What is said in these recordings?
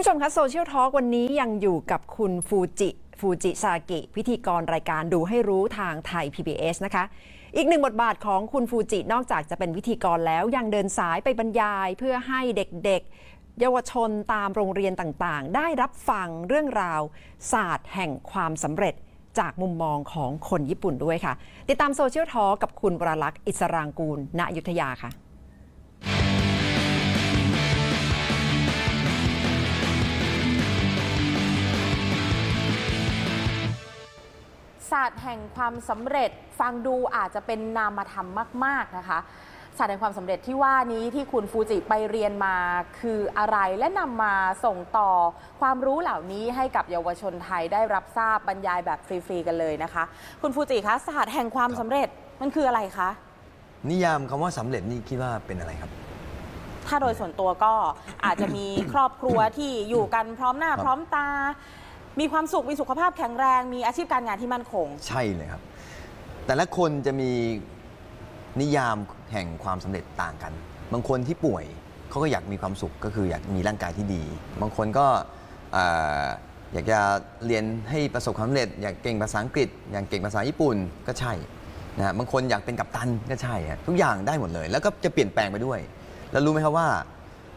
ผู้ชมคะโซเชียลทอ k วันนี้ยังอยู่กับคุณฟูจิฟูจิซากิ พิธีกรรายการดูให้รู้ทางไทย PBS นะคะ อีกหนึ่งบทบาทของคุณฟูจินอกจากจะเป็นวิธีกรแล้วยังเดินสายไปบรรยายเพื่อให้เด็กๆ เยาวชนตามโรงเรียนต่างๆ ได้รับฟังเรื่องราว ศาสตร์แห่งความสำเร็จจากมุมมองของคนญี่ปุ่นด้วยค่ะ ติดตามโซเชียลทอกับคุณวรลักษณ์อิสรางกูลณอยุธยาค่ะาสตร์แห่งความสำเร็จฟังดูอาจจะเป็นนามธรรมมาก ๆ นะคะศาสตร์แห่งความสำเร็จที่ว่านี้ที่คุณฟูจิไปเรียนมาคืออะไรและนำมาส่งต่อความรู้เหล่านี้ให้กับเยาวชนไทยได้รับทราบบรรยายแบบฟรี ๆ กันเลยนะคะ คุณฟูจิคะศาสตร์แห่งความสำเร็จมันคืออะไรคะ นิยามคำว่าสำเร็จนี่คิดว่าเป็นอะไรครับ ถ้าโดยส่วนตัวก็อาจจะมีครอบครัวที่อยู่กันพร้อมหน้าครับพร้อมตา มีความสุขมีสุขภาพแข็งแรง มีอาชีพการงานที่มั่นคง ใช่เลยครับ แต่ละคนจะมีนิยามแห่งความสำเร็จต่างกัน บางคนที่ป่วยเขาก็อยากมีความสุขก็คืออยากมีร่างกายที่ดี บางคนก็เอ่ออยากจะเรียนให้ประสบความสำเร็จ อยากเก่งภาษาอังกฤษ อยากเก่งภาษาญี่ปุ่นก็ใช่นะฮะบางคนอยากเป็นกัปตันก็ใช่ฮะทุกอย่างได้หมดเลย แล้วก็จะเปลี่ยนแปลงไปด้วย แล้วรู้ไหมครับว่า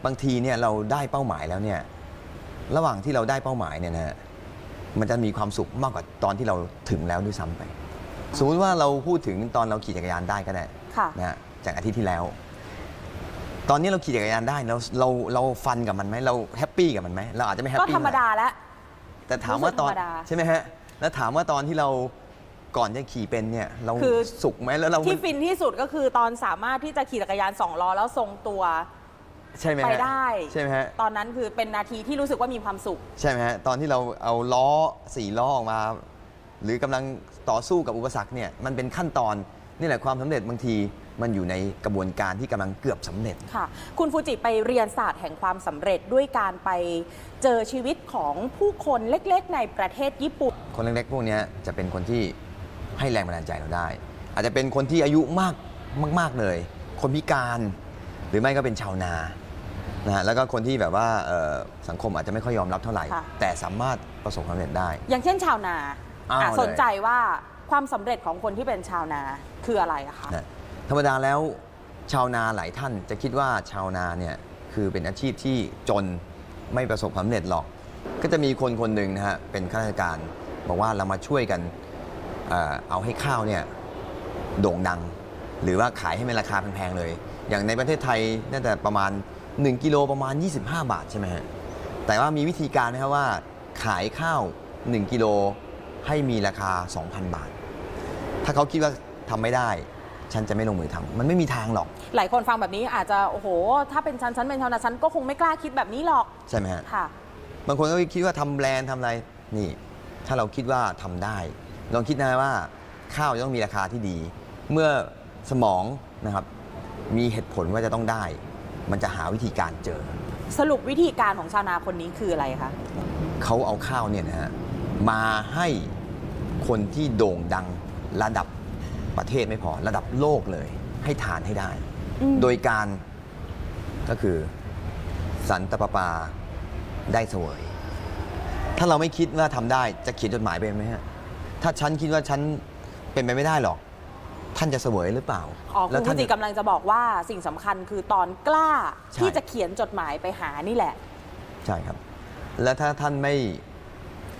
บางทีเนี่ยเราได้เป้าหมายแล้วเนี่ยระหว่างที่เราได้เป้าหมายเนี่ยนะฮะ มันจะมีความสุขมากกว่าตอนที่เราถึงแล้วด้วยซ้ำไปสมมติว่าเราพูดถึงตอนเราขี่จักรยานได้ก็ได้ค่ะ นะฮะจากอาทิตย์ที่แล้ว ตอนนี้เราขี่จักรยานได้เราเราเราฟันกับมันไหมเราแฮปปี้กับมันไหมเราอาจจะไม่แฮปก็ปี้ธรรมดาแล้ว แต่ถามว่าตอนรู้สึกธรรมดาใช่ไหมฮะแล้วถามว่าตอนที่เราก่อนจะขี่เป็นเนี่ย เราคือ สุขไหมแล้วเรา ที่ฟินที่สุดก็คือตอนสามารถที่จะขี่จักรยานสองล้อแล้วทรงตัว ใช่ไหมฮะไปได้ใช่ไหมฮะ ตอนนั้นคือเป็นนาทีที่รู้สึกว่ามีความสุข ใช่ไหมฮะ ตอนที่เราเอาล้อสี่ล้อออกมา หรือกำลังต่อสู้กับอุปสรรคเนี่ยมันเป็นขั้นตอนนี่แหละความสำเร็จบางทีมันอยู่ในกระบวนการที่กำลังเกือบสำเร็จ ค่ะ คุณฟูจิไปเรียนศาสตร์แห่งความสำเร็จด้วยการไปเจอชีวิตของผู้คนเล็กๆ ในประเทศญี่ปุ่น คนเล็กๆพวกเนี้ยจะเป็นคนที่ให้แรงบันดาลใจเราได้ อาจจะเป็นคนที่อายุมากมาก ๆเลย คนพิการ หรือไม่ก็เป็นชาวนา นะฮะแล้วก็คนที่แบบว่าเอ่อสังคมอาจจะไม่ค่อยยอมรับเท่าไหร่ ค่ะ แต่สามารถประสบความสำเร็จได้ อย่างเช่นชาวนาอ้าวอะเลย สนใจว่าความสำเร็จของคนที่เป็นชาวนาคืออะไรอะคะ นะธรรมดาแล้วชาวนาหลายท่านจะคิดว่าชาวนาเนี่ยคือเป็นอาชีพที่จนไม่ประสบความสำเร็จหรอก ก็จะมีคนคนหนึ่งนะฮะเป็นข้าราชการบอกว่าเรามาช่วยกันเอ่อเอาให้ข้าวเนี่ยโด่งดัง หรือว่าขายให้มันราคาแพงๆเลย อย่างในประเทศไทยน่าจะประมาณ 1กิโลประมาณ 25 บาทใช่ไหมฮะแต่ว่ามีวิธีการไหมครับว่าขายข้าว 1 กิโลให้มีราคา 2,000 บาท ถ้าเขาคิดว่าทำไม่ได้ ฉันจะไม่ลงมือทำมันไม่มีทางหรอก หลายคนฟังแบบนี้อาจจะโอ้โห ถ้าเป็นฉันฉันเป็นชาวนาฉันก็คงไม่กล้าคิดแบบนี้หรอก ใช่ไหมฮะค่ะ บางคนก็คิดว่าทำแบรนด์ทำอะไรนี่ ถ้าเราคิดว่าทำได้ ลองคิดนะว่าข้าวจะต้องมีราคาที่ดี เมื่อสมองนะครับมีเหตุผลว่าจะต้องได้ มันจะหาวิธีการเจอ สรุปวิธีการของชาวนาคนนี้คืออะไรคะเขาเอาข้าวเนี่ยนะฮะมาให้คนที่โด่งดังระดับประเทศไม่พอระดับโลกเลย ให้ทานให้ได้อืมโดยการก็คือสันตะปาปาได้เสวย ถ้าเราไม่คิดว่าทำได้จะเขียนจดหมายไปไหมฮะถ้าฉันคิดว่าฉันเป็นไปไม่ได้หรอก ท่านจะเสวยหรือเปล่าอ๋อคุณท่าฟูนจิกำลังจะบอกว่าสิ่งสำคัญคือตอนกล้าใช่ที่จะเขียนจดหมายไปหานี่แหละ ใช่ครับ แล้วถ้าท่านไม่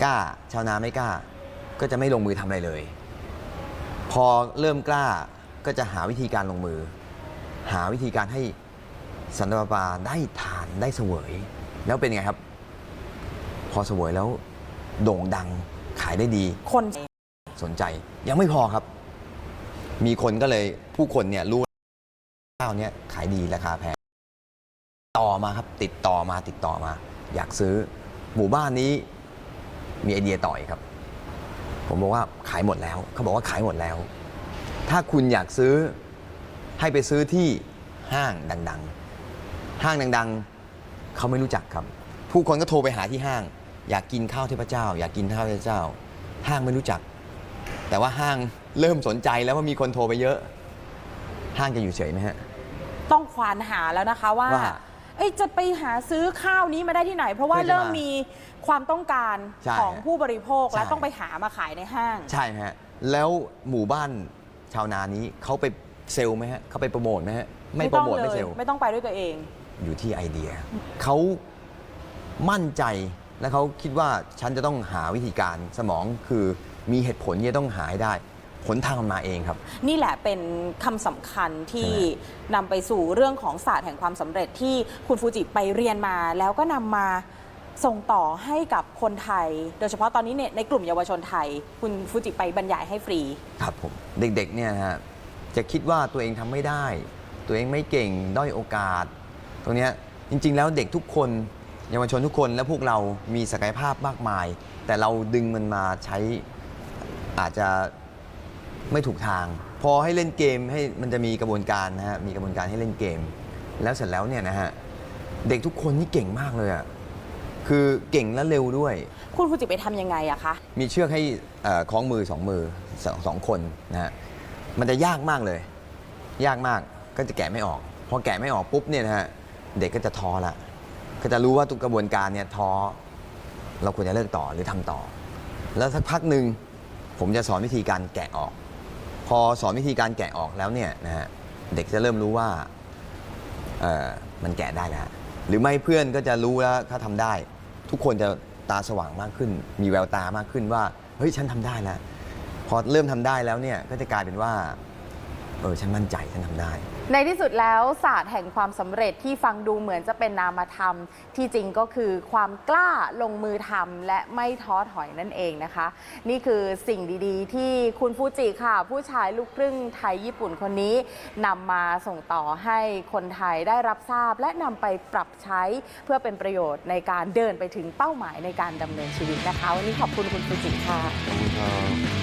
กล้า ชาวนาไม่กล้า ก็จะไม่ลงมือทำอะไรเลย พอเริ่มกล้าก็จะหาวิธีการลงมือ หาวิธีการให้สันตะปาปาได้ทานได้เสวย แล้วเป็นไงครับ พอเสวยแล้วโด่งดังขายได้ดี คนสนใจยังไม่พอครับ มีคนก็เลยผู้คนเนี่ยรู้ข้าวเนี่ยขายดีราคาแพงต่อมาครับติดต่อมาติดต่อมา อยากซื้อหมู่บ้านนี้มีไอเดียต่ออีกครับ ผมบอกว่าขายหมดแล้ว เขาบอกว่าขายหมดแล้ว ถ้าคุณอยากซื้อให้ไปซื้อที่ห้างดัง ๆ ห้างดังๆเขาไม่รู้จักครับ ผู้คนก็โทรไปหาที่ห้าง อยากกินข้าวเทพเจ้า อยากกินข้าวเทพเจ้า ห้างไม่รู้จัก แต่ว่าห้าง เริ่มสนใจแล้วว่ามีคนโทรไปเยอะ ห้างจะอยู่เฉยไหมฮะ ต้องควานหาแล้วนะคะว่าว่าเอ้ยจะไปหาซื้อข้าวนี้มาได้ที่ไหน เพราะว่าเพื่อจะเริ่มมามีความต้องการใช่ของฮะผู้บริโภคและใช่ ต้องไปหามาขายในห้าง ใช่ฮะ แล้วหมู่บ้านชาวนานี้เขาไปเซลล์ไหมฮะเขาไปโปรโมทไหมฮะไม่โปรต้องโมทเลไม่ยเซลล์ ไม่ต้องไปด้วยตัวเอง อยู่ที่ไอเดีย เขามั่นใจและเขาคิดว่าฉันจะต้องหาวิธีการสมองคือมีเหตุผลที่จะต้องหาให้ได้ ผลทางมันมาเองครับ นี่แหละเป็นคำสำคัญที่ใช่ไหนำไปสู่เรื่องของศาสตร์แห่งความสำเร็จที่คุณฟูจิไปเรียนมา แล้วก็นำมาส่งต่อให้กับคนไทย โดยเฉพาะตอนนี้เนี่ยในกลุ่มเยาวชนไทย คุณฟูจิไปบรรยายให้ฟรี ครับผมเด็กๆเนี่ยนะฮะจะคิดว่าตัวเองทำไม่ได้ ตัวเองไม่เก่งด้อยโอกาส ตรงเนี้ยจริง ๆ แล้วเด็กทุกคนเยาวชนทุกคนและพวกเรามีศักยภาพมากมาย แต่เราดึงมันมาใช้อาจจะ ไม่ถูกทาง พอให้เล่นเกมให้มันจะมีกระบวนการนะฮะมีกระบวนการให้เล่นเกม แล้วเสร็จแล้วเนี่ยนะฮะเด็กทุกคนนี่เก่งมากเลยอะคือเก่งและเร็วด้วย คุณฟูจิไปทำยังไงอะคะ มีเชือกให้เอ่อคล้องมือสองมือสองสองคนนะฮะมันจะยากมากเลย ยากมากก็จะแกะไม่ออกพอแกะไม่ออกปุ๊บเนี่ยนะฮะเด็กก็จะท้อละก็จะรู้ว่าทุกกระบวนการเนี่ยท้อเราควรจะเลิกต่อหรือทำต่อ แล้วสักพักหนึ่งผมจะสอนวิธีการแกะออก พอสอนวิธีการแกะออกแล้วเนี่ยนะฮะเด็กจะเริ่มรู้ว่าเออมันแกะได้แล้วหรือไม่เพื่อนก็จะรู้แล้วถ้าทำได้ ทุกคนจะตาสว่างมากขึ้น มีแววตามากขึ้นว่าเฮ้ยฉันทำได้แล้วพอเริ่มทำได้แล้วเนี่ยก็จะกลายเป็นว่าเออฉันมั่นใจฉันทำได้ ในที่สุดแล้วศาสตร์แห่งความสำเร็จที่ฟังดูเหมือนจะเป็นนามธรรม ที่จริงก็คือความกล้าลงมือทำและไม่ท้อถอยนั่นเองนะคะ นี่คือสิ่งดีๆ ที่คุณฟูจิค่ะ ผู้ชายลูกครึ่งไทยญี่ปุ่นคนนี้นำมาส่งต่อให้คนไทยได้รับทราบ และนำไปปรับใช้เพื่อเป็นประโยชน์ในการเดินไปถึงเป้าหมายในการดำเนินชีวิตนะคะ วันนี้ขอบคุณคุณฟูจิค่ะขอบคุณครับ